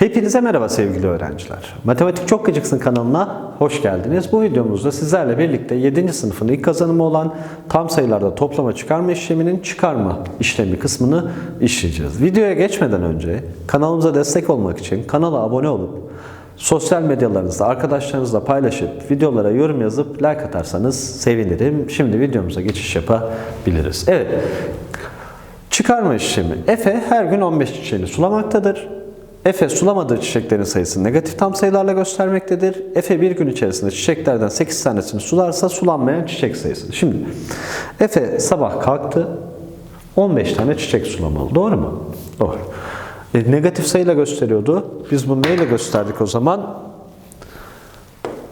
Hepinize merhaba sevgili öğrenciler. Matematik Çok Gıcıksın kanalına hoş geldiniz. Bu videomuzda sizlerle birlikte 7. sınıfın ilk kazanımı olan tam sayılarda toplama çıkarma işleminin çıkarma işlemi kısmını işleyeceğiz. Videoya geçmeden önce kanalımıza destek olmak için kanala abone olup sosyal medyalarınızda arkadaşlarınızla paylaşıp videolara yorum yazıp like atarsanız sevinirim. Şimdi videomuza geçiş yapabiliriz. Evet. Çıkarma işlemi. Efe her gün 15 çiçeğini sulamaktadır. Efe sulamadığı çiçeklerin sayısını negatif tam sayılarla göstermektedir. Efe bir gün içerisinde çiçeklerden 8 tanesini sularsa sulanmayan çiçek sayısı. Şimdi Efe sabah kalktı 15 tane çiçek sulamalı. Doğru mu? Doğru. E, negatif sayıyla gösteriyordu. Biz bunu neyle gösterdik o zaman?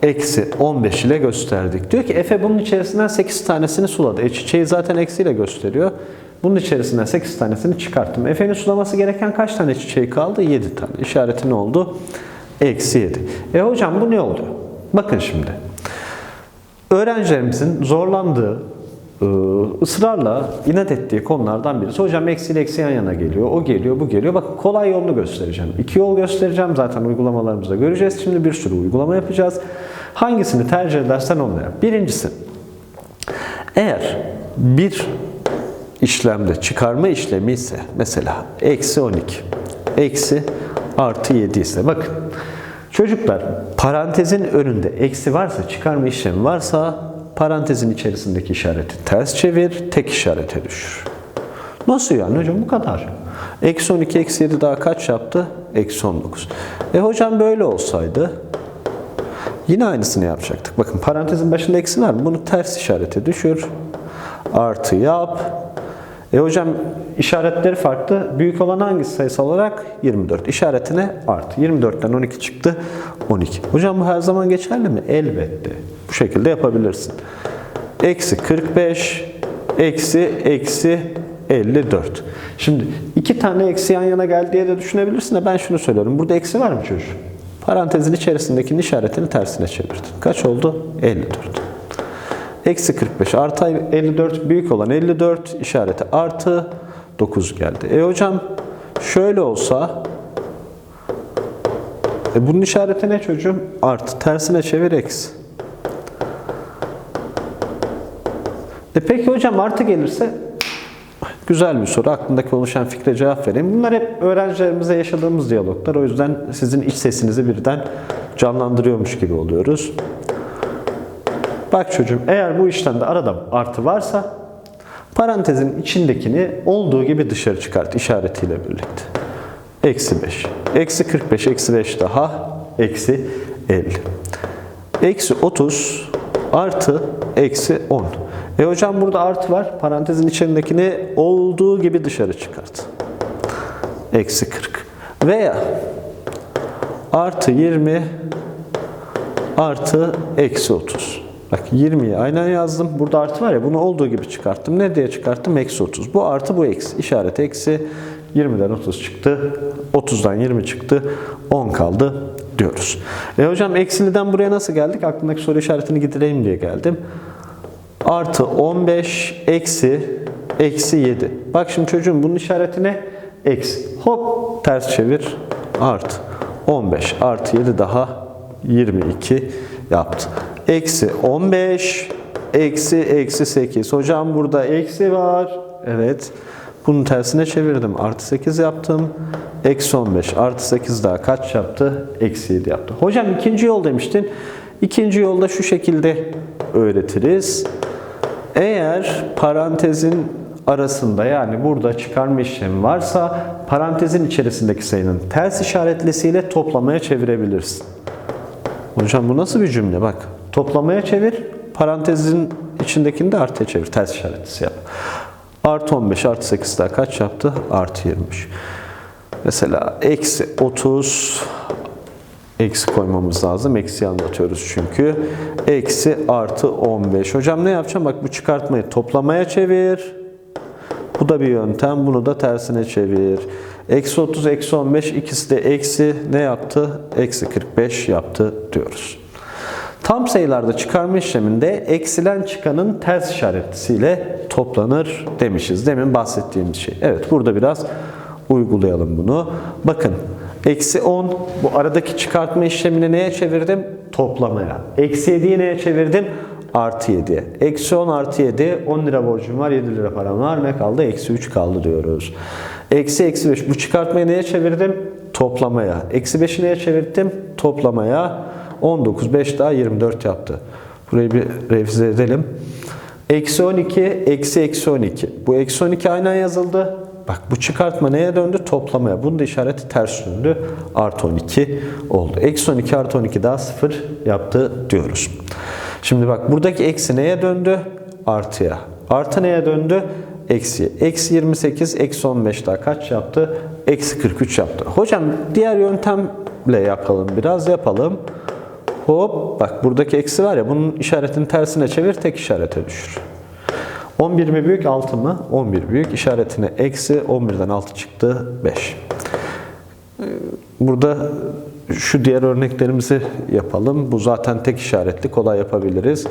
Eksi 15 ile gösterdik. Diyor ki Efe bunun içerisinden 8 tanesini suladı. E çiçeği zaten eksiyle gösteriyor. Bunun içerisinden 8 tanesini çıkarttım. Efe'nin sulaması gereken kaç tane çiçeği kaldı? 7 tane. İşareti ne oldu? Eksi 7. E hocam bu ne oldu? Bakın şimdi. Öğrencilerimizin zorlandığı, e, ısrarla inat ettiği konulardan birisi. Hocam eksi ile eksi yan yana geliyor. O geliyor, bu geliyor. Bakın kolay yolunu göstereceğim. İki yol göstereceğim. Zaten uygulamalarımızda göreceğiz. Şimdi bir sürü uygulama yapacağız. Hangisini tercih edersen onu yap. Birincisi, eğer bir işlemde çıkarma işlemi ise mesela eksi 12, eksi artı 7 ise bakın çocuklar parantezin önünde eksi varsa çıkarma işlemi varsa parantezin içerisindeki işareti ters çevir tek işarete düşür. Nasıl yani hocam bu kadar? Eksi 12 eksi 7 daha kaç yaptı? Eksi 19. E hocam böyle olsaydı Yine aynısını yapacaktık. Bakın parantezin başında eksi var mı? Bunu ters işarete düşür. Artı yap. E hocam işaretleri farklı. Büyük olan hangisi sayısal olarak? 24. İşaretine artı. 24'ten 12 çıktı. 12. Hocam bu her zaman geçerli mi? Elbette. Bu şekilde yapabilirsin. Eksi 45, eksi, eksi 54. Şimdi iki tane eksi yan yana geldi diye de düşünebilirsin de ben şunu söylüyorum. Burada eksi var mı çocuğum? Parantezin içerisindekinin işaretini tersine çevirdin. Kaç oldu? 54. Eksi 45 artı 54 büyük olan 54 işareti artı 9 geldi. E hocam şöyle olsa e bunun işareti ne çocuğum? Artı. Tersine çevir eksi. E peki hocam artı gelirse Güzel bir soru. Aklındaki oluşan fikre cevap vereyim. Bunlar hep öğrencilerimize yaşadığımız diyaloglar. O yüzden sizin iç sesinizi birden canlandırıyormuş gibi oluyoruz. Bak çocuğum eğer bu işlemde arada artı varsa parantezin içindekini olduğu gibi dışarı çıkart işaretiyle birlikte. Eksi 5. Eksi 45, eksi 5 daha. Eksi 50. Eksi 30 artı eksi 10. E hocam burada artı var. Parantezin içindekini olduğu gibi dışarı çıkart. Eksi 40. Veya artı 20 artı eksi 30. Bak 20'yi aynen yazdım. Burada artı var ya bunu olduğu gibi çıkarttım. Ne diye çıkarttım? Eksi 30. Bu artı bu eksi. İşaret eksi. 20'den 30 çıktı. 30'dan 20 çıktı. 10 kaldı diyoruz. E hocam eksiliden buraya nasıl geldik? Aklındaki soru işaretini gidireyim diye geldim. Artı 15 eksi eksi 7. Bak şimdi çocuğum bunun işareti ne? Eksi. Hop ters çevir. Artı 15 artı 7 daha 22 yaptı. Eksi 15 eksi eksi 8. Hocam burada eksi var. Evet. Bunun tersine çevirdim. Artı 8 yaptım. Eksi 15 artı 8 daha kaç yaptı? Eksi 7 yaptı. Hocam ikinci yol demiştin. İkinci yolda şu şekilde öğretiriz. Eğer parantezin arasında yani burada çıkarma işlemi varsa parantezin içerisindeki sayının ters işaretlisiyle toplamaya çevirebilirsin. Hocam bu nasıl bir cümle? Bak toplamaya çevir, parantezin içindekini de artıya çevir, ters işaretlisi yap. Artı 15 artı 8 daha kaç yaptı? Artı 23. Mesela eksi 30 eksi koymamız lazım. Eksi anlatıyoruz çünkü. Eksi artı 15. Hocam ne yapacağım? Bak bu çıkartmayı toplamaya çevir. Bu da bir yöntem. Bunu da tersine çevir. Eksi 30, eksi 15 ikisi de eksi ne yaptı? Eksi 45 yaptı diyoruz. Tam sayılarda çıkarma işleminde eksilen çıkanın ters işaretlisiyle toplanır demişiz. Demin bahsettiğimiz şey. Evet burada biraz uygulayalım bunu. Bakın Eksi 10. Bu aradaki çıkartma işlemini neye çevirdim? Toplamaya. Eksi 7'yi neye çevirdim? Artı 7'ye. Eksi 10 artı 7. 10 lira borcum var. 7 lira param var. Ne kaldı? Eksi 3 kaldı diyoruz. Eksi eksi 5. Bu çıkartmayı neye çevirdim? Toplamaya. Eksi 5'i neye çevirdim? Toplamaya. 19. 5 daha 24 yaptı. Burayı bir revize edelim. Eksi 12, eksi eksi 12. Bu eksi 12 aynen yazıldı. Bak bu çıkartma neye döndü? Toplamaya. Bunun da işareti ters döndü. Artı 12 oldu. Eksi 12 artı 12 daha 0 yaptı diyoruz. Şimdi bak buradaki eksi neye döndü? Artıya. Artı neye döndü? Eksi. Eksi 28, eksi 15 daha kaç yaptı? Eksi 43 yaptı. Hocam diğer yöntemle yapalım. Biraz yapalım. Hop bak buradaki eksi var ya bunun işaretini tersine çevir tek işarete düşür. 11 mi büyük 6 mı? 11 büyük işaretine eksi 11'den 6 çıktı 5. Ee, Burada şu diğer örneklerimizi yapalım. Bu zaten tek işaretli kolay yapabiliriz.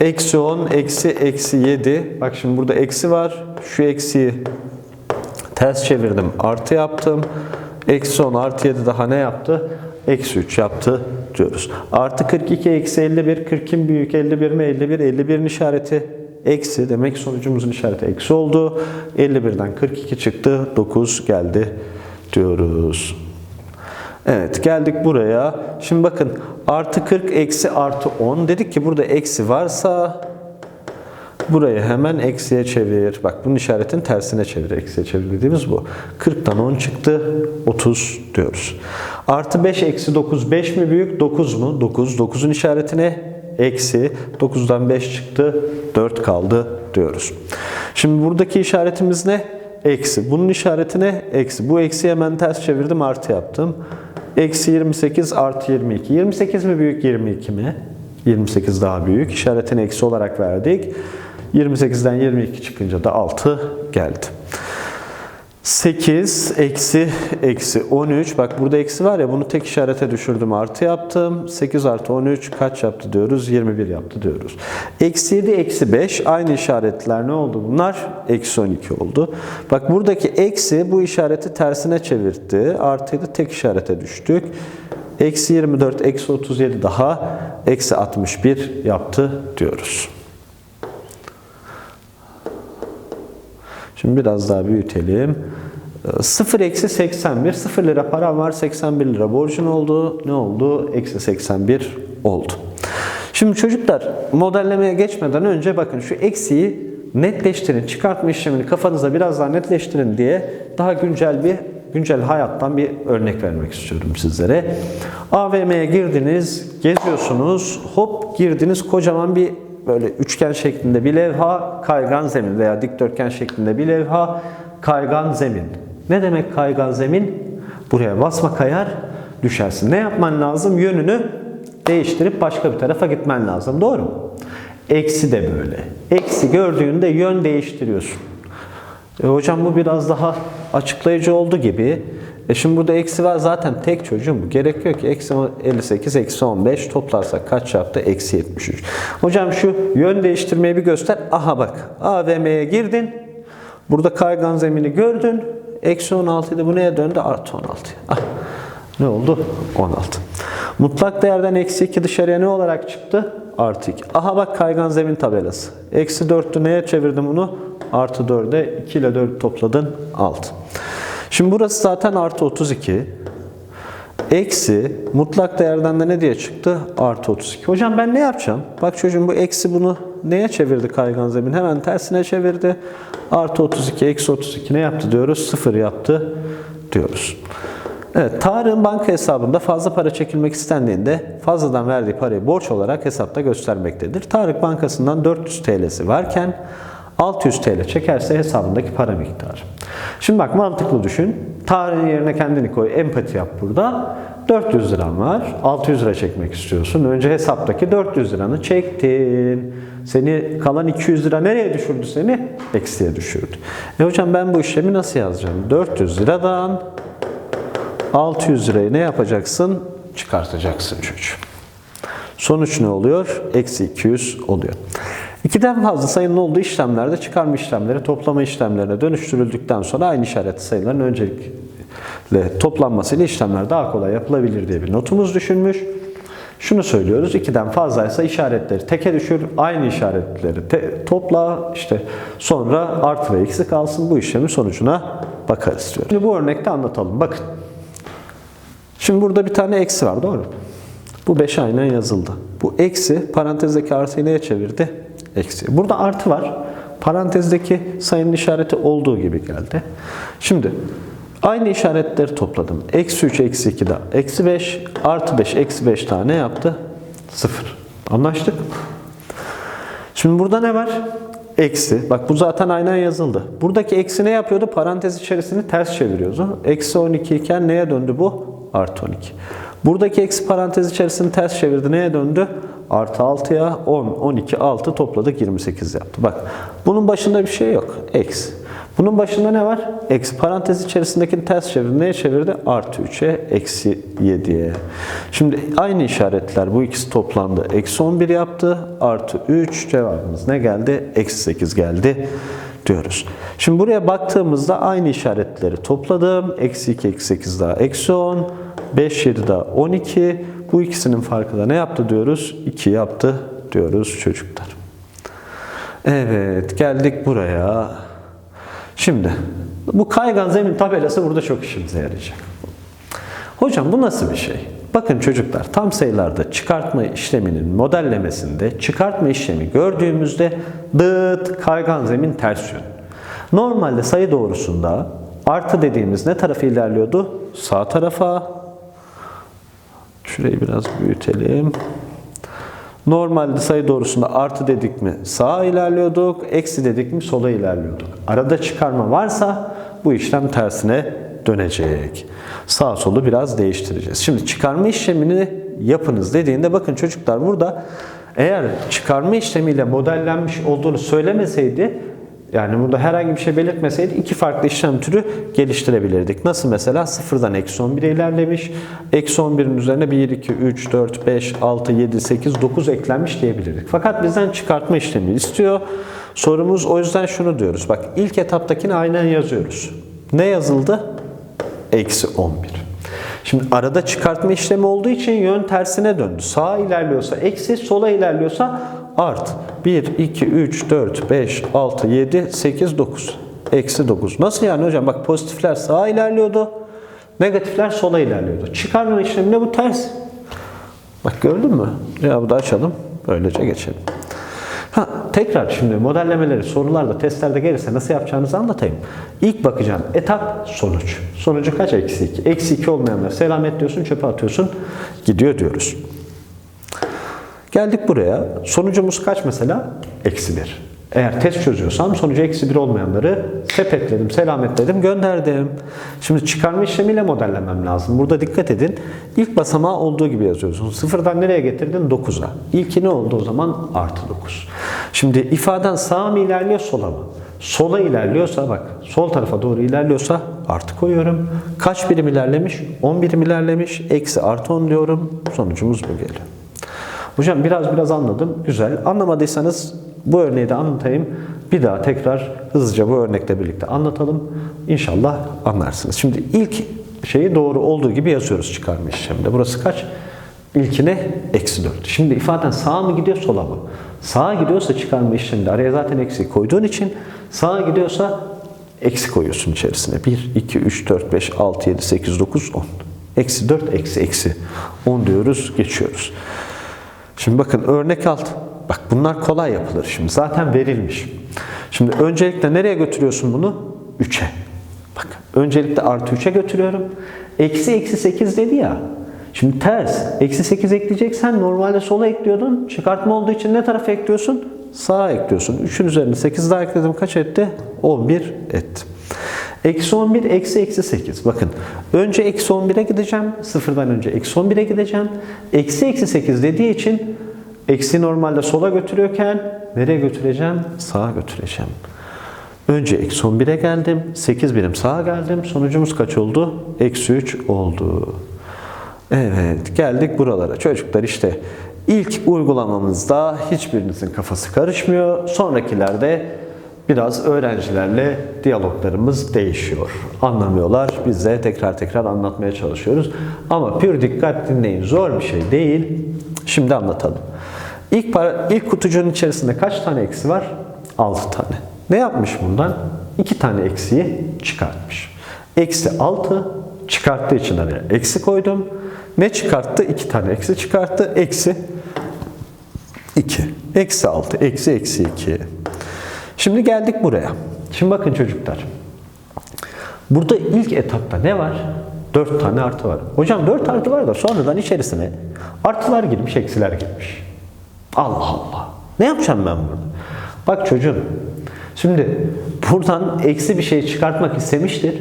Eksi 10, eksi, eksi 7. Bak şimdi burada eksi var. Şu eksiyi ters çevirdim. Artı yaptım. Eksi 10 artı 7 daha ne yaptı? Eksi 3 yaptı diyoruz. Artı 42 eksi 51. 40 kim büyük 51 mi? 51. 51'in işareti eksi. Demek sonucumuzun işareti eksi oldu. 51'den 42 çıktı. 9 geldi diyoruz. Evet geldik buraya. Şimdi bakın artı 40 eksi artı 10. Dedik ki burada eksi varsa Burayı hemen eksiye çevir. Bak bunun işaretini tersine çevir. Eksiye çevir dediğimiz bu. 40'tan 10 çıktı. 30 diyoruz. Artı 5 eksi 9. 5 mi büyük? 9 mu? 9. 9'un işareti ne? Eksi. 9'dan 5 çıktı. 4 kaldı diyoruz. Şimdi buradaki işaretimiz ne? Eksi. Bunun işareti ne? Eksi. Bu eksiyi hemen ters çevirdim. Artı yaptım. Eksi 28 artı 22. 28 mi büyük 22 mi? 28 daha büyük. İşaretini eksi olarak verdik. 28'den 22 çıkınca da 6 geldi. 8 eksi eksi 13. Bak burada eksi var ya bunu tek işarete düşürdüm. Artı yaptım. 8 artı 13 kaç yaptı diyoruz? 21 yaptı diyoruz. Eksi 7 eksi 5 aynı işaretler ne oldu bunlar? Eksi 12 oldu. Bak buradaki eksi bu işareti tersine çevirdi. Artıydı tek işarete düştük. Eksi 24 eksi 37 daha eksi 61 yaptı diyoruz. Şimdi biraz daha büyütelim. 0 eksi 81. 0 lira param var. 81 lira borcun oldu. Ne oldu? Eksi 81 oldu. Şimdi çocuklar modellemeye geçmeden önce bakın şu eksiyi netleştirin. Çıkartma işlemini kafanızda biraz daha netleştirin diye daha güncel bir güncel hayattan bir örnek vermek istiyorum sizlere. AVM'ye girdiniz, geziyorsunuz. Hop girdiniz kocaman bir böyle üçgen şeklinde bir levha, kaygan zemin veya dikdörtgen şeklinde bir levha, kaygan zemin. Ne demek kaygan zemin? Buraya basma kayar, düşersin. Ne yapman lazım? Yönünü değiştirip başka bir tarafa gitmen lazım. Doğru mu? Eksi de böyle. Eksi gördüğünde yön değiştiriyorsun. E hocam bu biraz daha açıklayıcı oldu gibi. E şimdi burada eksi var zaten tek çocuğum bu. Gerek yok ki eksi 58, eksi 15 toplarsak kaç yaptı? Eksi 73. Hocam şu yön değiştirmeyi bir göster. Aha bak AVM'ye girdin. Burada kaygan zemini gördün. Eksi 16 idi. Bu neye döndü? Artı 16. Ah. Ne oldu? 16. Mutlak değerden eksi 2 dışarıya ne olarak çıktı? Artı 2. Aha bak kaygan zemin tabelası. Eksi 4'tü neye çevirdim bunu? Artı 4'e 2 ile 4 topladın 6. Şimdi burası zaten artı 32. Eksi mutlak değerden de ne diye çıktı? Artı 32. Hocam ben ne yapacağım? Bak çocuğum bu eksi bunu neye çevirdi kaygan zemin? Hemen tersine çevirdi. Artı 32, eksi 32 ne yaptı diyoruz? 0 yaptı diyoruz. Evet, Tarık'ın banka hesabında fazla para çekilmek istendiğinde fazladan verdiği parayı borç olarak hesapta göstermektedir. Tarık bankasından 400 TL'si varken 600 TL çekerse hesabındaki para miktarı. Şimdi bak mantıklı düşün. Tarih'in yerine kendini koy, empati yap burada. 400 liran var, 600 lira çekmek istiyorsun. Önce hesaptaki 400 liranı çektin. Seni kalan 200 lira nereye düşürdü seni? Eksiye düşürdü. E hocam ben bu işlemi nasıl yazacağım? 400 liradan 600 lirayı ne yapacaksın? Çıkartacaksın çocuğum. Sonuç ne oluyor? Eksi 200 oluyor. İkiden fazla sayının olduğu işlemlerde çıkarma işlemleri toplama işlemlerine dönüştürüldükten sonra aynı işaretli sayıların öncelikle toplanmasıyla işlemler daha kolay yapılabilir diye bir notumuz düşünmüş. Şunu söylüyoruz, ikiden fazlaysa işaretleri teke düşür, aynı işaretleri te- topla, işte sonra artı ve eksi kalsın bu işlemin sonucuna bakarız diyor. Şimdi bu örnekte anlatalım. Bakın. Şimdi burada bir tane eksi var doğru mu? Bu 5 aynen yazıldı. Bu eksi parantezdeki artıyı neye çevirdi? Eksi. Burada artı var. Parantezdeki sayının işareti olduğu gibi geldi. Şimdi aynı işaretleri topladım. Eksi 3, eksi 2 daha. Eksi 5, artı 5, eksi 5 tane yaptı? 0. Anlaştık. Şimdi burada ne var? Eksi. Bak bu zaten aynen yazıldı. Buradaki eksi ne yapıyordu? Parantez içerisini ters çeviriyordu. Eksi 12 iken neye döndü bu? Artı 12. Buradaki eksi parantez içerisini ters çevirdi. Neye döndü? Artı 6'ya 10, 12, 6 topladık 28 yaptı. Bak bunun başında bir şey yok. Eksi. Bunun başında ne var? Eksi parantez içerisindekini ters çevirdi. Neye çevirdi? Artı 3'e, eksi 7'ye. Şimdi aynı işaretler bu ikisi toplandı. Eksi 11 yaptı. Artı 3 cevabımız ne geldi? Eksi 8 geldi diyoruz. Şimdi buraya baktığımızda aynı işaretleri topladım. Eksi 2, eksi 8 daha eksi 10. 5, 7 daha 12. Bu ikisinin farkı da ne yaptı diyoruz? 2 yaptı diyoruz çocuklar. Evet geldik buraya. Şimdi bu kaygan zemin tabelası burada çok işimize yarayacak. Hocam bu nasıl bir şey? Bakın çocuklar tam sayılarda çıkartma işleminin modellemesinde çıkartma işlemi gördüğümüzde dıt kaygan zemin ters yön. Normalde sayı doğrusunda artı dediğimiz ne tarafa ilerliyordu? Sağ tarafa. Şurayı biraz büyütelim. Normalde sayı doğrusunda artı dedik mi sağa ilerliyorduk, eksi dedik mi sola ilerliyorduk. Arada çıkarma varsa bu işlem tersine dönecek. Sağ solu biraz değiştireceğiz. Şimdi çıkarma işlemini yapınız dediğinde bakın çocuklar burada eğer çıkarma işlemiyle modellenmiş olduğunu söylemeseydi yani burada herhangi bir şey belirtmeseydi iki farklı işlem türü geliştirebilirdik. Nasıl mesela sıfırdan eksi 11'e ilerlemiş. Eksi 11'in üzerine 1, 2, 3, 4, 5, 6, 7, 8, 9 eklenmiş diyebilirdik. Fakat bizden çıkartma işlemi istiyor. Sorumuz o yüzden şunu diyoruz. Bak ilk etaptakini aynen yazıyoruz. Ne yazıldı? Eksi 11. Şimdi arada çıkartma işlemi olduğu için yön tersine döndü. Sağa ilerliyorsa eksi, sola ilerliyorsa art. 1, 2, 3, 4, 5, 6, 7, 8, 9. Eksi 9. Nasıl yani hocam? Bak pozitifler sağa ilerliyordu. Negatifler sola ilerliyordu. Çıkarma işleminde bu ters. Bak gördün mü? Cevabı da açalım. Böylece geçelim. Ha, tekrar şimdi modellemeleri sorularda, testlerde gelirse nasıl yapacağınızı anlatayım. İlk bakacağım etap sonuç. Sonucu kaç? Eksi 2. Eksi 2 olmayanlar selametliyorsun, çöpe atıyorsun. Gidiyor diyoruz. Geldik buraya. Sonucumuz kaç mesela? Eksi 1. Eğer test çözüyorsam sonucu eksi 1 olmayanları sepetledim, selametledim, gönderdim. Şimdi çıkarma işlemiyle modellemem lazım. Burada dikkat edin. İlk basamağı olduğu gibi yazıyorsun. Sıfırdan nereye getirdin? 9'a. İlki ne oldu o zaman? Artı 9. Şimdi ifaden sağa mı ilerliyor, sola mı? Sola ilerliyorsa bak, sol tarafa doğru ilerliyorsa artı koyuyorum. Kaç birim ilerlemiş? 10 birim ilerlemiş. Eksi artı 10 diyorum. Sonucumuz bu geliyor. Hocam biraz biraz anladım. Güzel. Anlamadıysanız bu örneği de anlatayım. Bir daha tekrar hızlıca bu örnekle birlikte anlatalım. İnşallah anlarsınız. Şimdi ilk şeyi doğru olduğu gibi yazıyoruz çıkarma işleminde. Burası kaç? İlkine eksi 4. Şimdi ifaden sağa mı gidiyor sola mı? Sağa gidiyorsa çıkarma işleminde araya zaten eksi koyduğun için sağa gidiyorsa eksi koyuyorsun içerisine. 1, 2, 3, 4, 5, 6, 7, 8, 9, 10. Eksi 4, eksi, eksi. 10 diyoruz, geçiyoruz. Şimdi bakın örnek alt. Bak bunlar kolay yapılır şimdi. Zaten verilmiş. Şimdi öncelikle nereye götürüyorsun bunu? 3'e. Bak öncelikle artı 3'e götürüyorum. Eksi eksi 8 dedi ya. Şimdi ters. Eksi 8 ekleyeceksen normalde sola ekliyordun. Çıkartma olduğu için ne tarafa ekliyorsun? Sağa ekliyorsun. 3'ün üzerine 8 daha ekledim. Kaç etti? 11 etti. Eksi 11, eksi eksi 8. Bakın önce eksi 11'e gideceğim. Sıfırdan önce eksi 11'e gideceğim. Eksi eksi 8 dediği için eksi normalde sola götürüyorken nereye götüreceğim? Sağa götüreceğim. Önce eksi 11'e geldim. 8 birim sağa geldim. Sonucumuz kaç oldu? Eksi 3 oldu. Evet geldik buralara. Çocuklar işte ilk uygulamamızda hiçbirinizin kafası karışmıyor. Sonrakilerde biraz öğrencilerle diyaloglarımız değişiyor. Anlamıyorlar. Biz de tekrar tekrar anlatmaya çalışıyoruz. Ama pür dikkat dinleyin. Zor bir şey değil. Şimdi anlatalım. İlk, para, ilk kutucuğun içerisinde kaç tane eksi var? 6 tane. Ne yapmış bundan? 2 tane eksiyi çıkartmış. Eksi 6 çıkarttığı için araya eksi koydum. Ne çıkarttı? 2 tane eksi çıkarttı. Eksi 2. Eksi 6. Eksi eksi 2. Şimdi geldik buraya. Şimdi bakın çocuklar. Burada ilk etapta ne var? 4 tane artı var. Hocam 4 artı var da sonradan içerisine artılar girmiş, eksiler girmiş. Allah Allah. Ne yapacağım ben burada? Bak çocuğum. Şimdi buradan eksi bir şey çıkartmak istemiştir.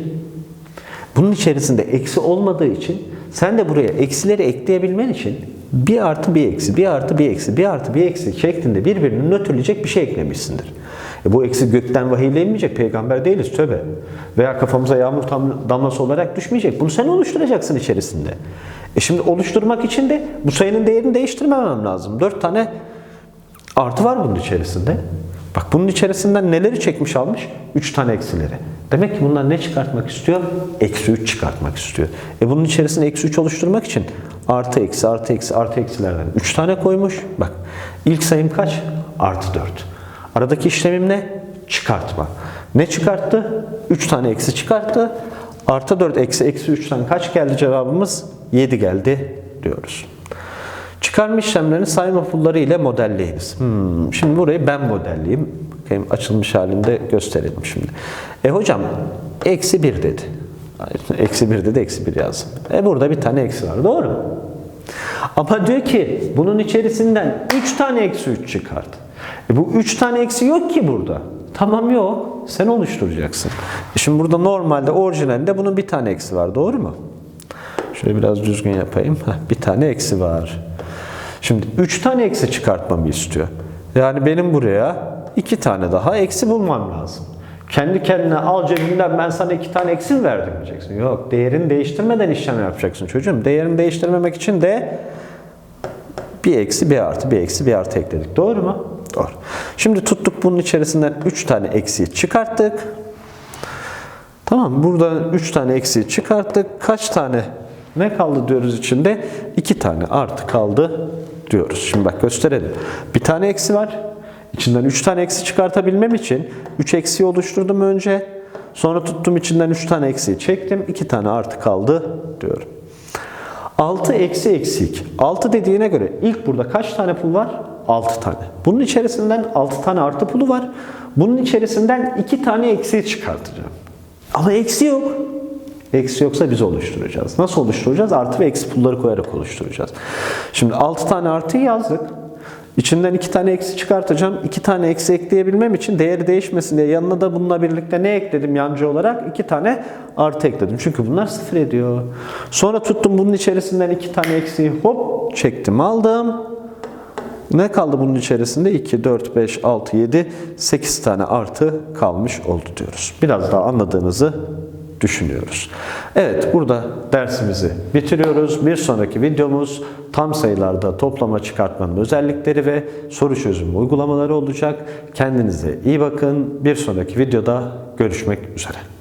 Bunun içerisinde eksi olmadığı için sen de buraya eksileri ekleyebilmen için bir artı bir eksi, bir artı bir eksi, bir artı bir eksi şeklinde birbirini nötrleyecek bir şey eklemişsindir. E bu eksi gökten vahiyle inmeyecek, peygamber değiliz tövbe. Veya kafamıza yağmur damlası olarak düşmeyecek. Bunu sen oluşturacaksın içerisinde. E şimdi oluşturmak için de bu sayının değerini değiştirmemem lazım. Dört tane artı var bunun içerisinde. Bak bunun içerisinden neleri çekmiş almış? 3 tane eksileri. Demek ki bundan ne çıkartmak istiyor? Eksi 3 çıkartmak istiyor. E bunun içerisinde eksi 3 oluşturmak için artı eksi artı eksi artı eksilerden 3 tane koymuş. Bak ilk sayım kaç? Artı 4. Aradaki işlemim ne? Çıkartma. Ne çıkarttı? 3 tane eksi çıkarttı. Artı 4 eksi eksi 3'ten kaç geldi cevabımız? 7 geldi diyoruz. Çıkarma işlemlerini sayma pulları ile modelleyiniz. Hmm, şimdi burayı ben modelleyeyim. Bakayım açılmış halinde gösterelim şimdi. E hocam eksi 1 dedi. Eksi 1 dedi eksi 1 yazdım. E burada bir tane eksi var doğru mu? Ama diyor ki bunun içerisinden 3 tane eksi 3 çıkart. E bu 3 tane eksi yok ki burada. Tamam yok. Sen oluşturacaksın. E şimdi burada normalde orijinalinde bunun bir tane eksi var doğru mu? Şöyle biraz düzgün yapayım. Heh, bir tane eksi var. Şimdi 3 tane eksi çıkartmamı istiyor. Yani benim buraya 2 tane daha eksi bulmam lazım. Kendi kendine al cebinden ben sana 2 tane eksi mi verdim diyeceksin. Yok değerini değiştirmeden işlem yapacaksın çocuğum. Değerini değiştirmemek için de bir eksi bir artı bir eksi bir artı ekledik. Doğru mu? Doğru. Şimdi tuttuk bunun içerisinden 3 tane eksiği çıkarttık. Tamam buradan 3 tane eksiği çıkarttık. Kaç tane ne kaldı diyoruz içinde? 2 tane artı kaldı diyoruz. Şimdi bak gösterelim. Bir tane eksi var. İçinden 3 tane eksi çıkartabilmem için 3 eksiği oluşturdum önce. Sonra tuttum içinden 3 tane eksiği çektim. 2 tane artı kaldı diyorum. 6 eksi eksik. 6 dediğine göre ilk burada kaç tane pul var? 6 tane. Bunun içerisinden 6 tane artı pulu var. Bunun içerisinden 2 tane eksiği çıkartacağım. Ama eksi yok. Eksi yoksa biz oluşturacağız. Nasıl oluşturacağız? Artı ve eksi pulları koyarak oluşturacağız. Şimdi 6 tane artıyı yazdık. İçinden 2 tane eksi çıkartacağım. 2 tane eksi ekleyebilmem için değeri değişmesin diye yanına da bununla birlikte ne ekledim yancı olarak? 2 tane artı ekledim. Çünkü bunlar sıfır ediyor. Sonra tuttum bunun içerisinden 2 tane eksiği hop çektim aldım. Ne kaldı bunun içerisinde? 2, 4, 5, 6, 7, 8 tane artı kalmış oldu diyoruz. Biraz daha anladığınızı düşünüyoruz. Evet burada dersimizi bitiriyoruz. Bir sonraki videomuz tam sayılarda toplama çıkartmanın özellikleri ve soru çözümü uygulamaları olacak. Kendinize iyi bakın. Bir sonraki videoda görüşmek üzere.